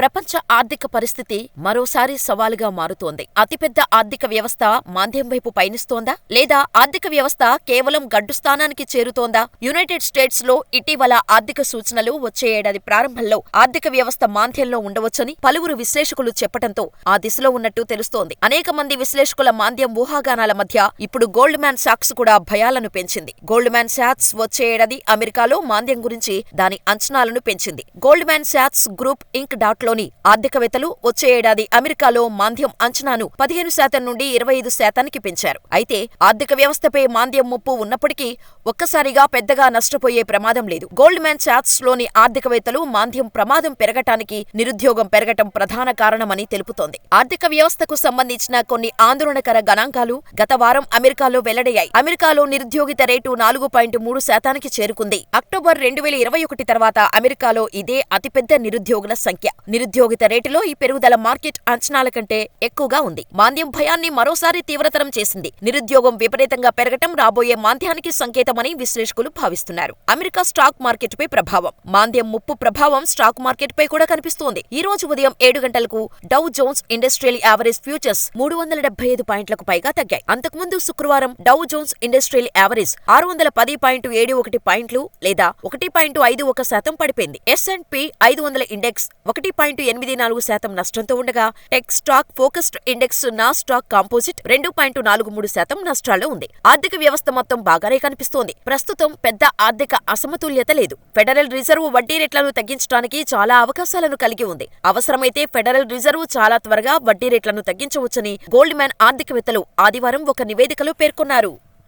ప్రపంచ ఆర్థిక పరిస్థితి మరోసారి సవాలుగా మారుతోంది. అతిపెద్ద ఆర్థిక వ్యవస్థ మాంద్యం వైపు పయనిస్తోందా? లేదా ఆర్థిక వ్యవస్థ కేవలం గడ్డు స్థానానికి చేరుతోందా? యునైటెడ్ స్టేట్స్లో ఇటీవల ఆర్థిక సూచనలు వచ్చే ఏడాది ప్రారంభంలో ఆర్థిక వ్యవస్థ మాంద్యంలో ఉండవచ్చని పలువురు విశ్లేషకులు చెప్పడంతో ఆ దిశలో ఉన్నట్టు తెలుస్తోంది. అనేక మంది విశ్లేషకుల మాంద్యం ఊహాగానాల మధ్య ఇప్పుడు గోల్డ్ మ్యాన్ సాక్స్ కూడా భయాలను పెంచింది. గోల్డ్ మ్యాన్ సాక్స్ వచ్చే ఏడాది అమెరికాలో మాంద్యం గురించి దాని అంచనాలను పెంచింది. గోల్డ్ మ్యాన్ సాక్స్ గ్రూప్ ఇంక్ డాట్ లోని ఆర్థికవేత్తలు వచ్చే ఏడాది అమెరికాలో మాంద్యం అంచనాను పదిహేను శాతం నుండి ఇరవై ఐదు శాతానికి పెంచారు. అయితే ఆర్థిక వ్యవస్థపై మాంద్యం ముప్పు ఉన్నప్పటికీ ఒక్కసారిగా పెద్దగా నష్టపోయే ప్రమాదం లేదు. గోల్డ్ మ్యాన్ చాట్స్లోని ఆర్థికవేత్తలు మాంద్యం ప్రమాదం పెరగటానికి నిరుద్యోగం పెరగటం ప్రధాన కారణమని తెలుపుతోంది. ఆర్థిక వ్యవస్థకు సంబంధించిన కొన్ని ఆందోళనకర గణాంకాలు గత వారం అమెరికాలో వెల్లడయ్యాయి. అమెరికాలో నిరుద్యోగిత రేటు నాలుగు పాయింట్ మూడు శాతానికి చేరుకుంది. అక్టోబర్ రెండు వేల ఇరవై ఒకటి తర్వాత అమెరికాలో ఇదే అతిపెద్ద నిరుద్యోగుల సంఖ్య. నిరుద్యోగిత రేటులో ఈ పెరుగుదల మార్కెట్ అంచనాల కంటే ఎక్కువగా ఉంది. మాంద్యం భయాన్ని మరోసారి తీవ్రతరం చేసింది. నిరుద్యోగం విపరీతంగా పెరగటం రాబోయే మాంద్యానికి సంకేతమని విశ్లేషకులు భావిస్తున్నారు. అమెరికా స్టాక్ మార్కెట్పై ప్రభావం. మాంద్యం ముప్పు ప్రభావం స్టాక్ మార్కెట్పై కూడా కనిపిస్తోంది. ఈ రోజు ఉదయం ఏడు గంటలకు Dow Jones industrial average futures మూడు వందల డెబ్బై ఐదు పాయింట్లకు పైగా తగ్గాయి. అంతకుముందు శుక్రవారం డౌ జోన్స్ ఇండస్ట్రియల్ యావరేజ్ ఆరు వందల పది పాయింట్ ఏడు ఒకటి పాయింట్లు లేదా ఒకటి పాయింట్ ఐదు ఒక శాతం పడిపోయింది. ఎస్ అండ్ పి ఐదు వందల ఇండెక్స్ ఒకటి పాయింట్ ఎనిమిది నాలుగు శాతం నష్టంతో ఉండగా tech stock focused index Nasdaq composite రెండు పాయింట్ నాలుగు మూడు శాతం నష్టాల్లో ఉంది. ఆర్థిక వ్యవస్థ మొత్తం బాగానే కనిపిస్తోంది. ప్రస్తుతం పెద్ద ఆర్థిక అసమతుల్యత లేదు. ఫెడరల్ రిజర్వ్ వడ్డీ రేట్లను తగ్గించడానికి చాలా అవకాశాలను కలిగి ఉంది. అవసరమైతే ఫెడరల్ రిజర్వ్ చాలా త్వరగా వడ్డీ రేట్లను తగ్గించవచ్చని గోల్డ్ మ్యాన్ ఆర్థికవేత్తలు ఆదివారం ఒక నివేదికలో పేర్కొన్నారు.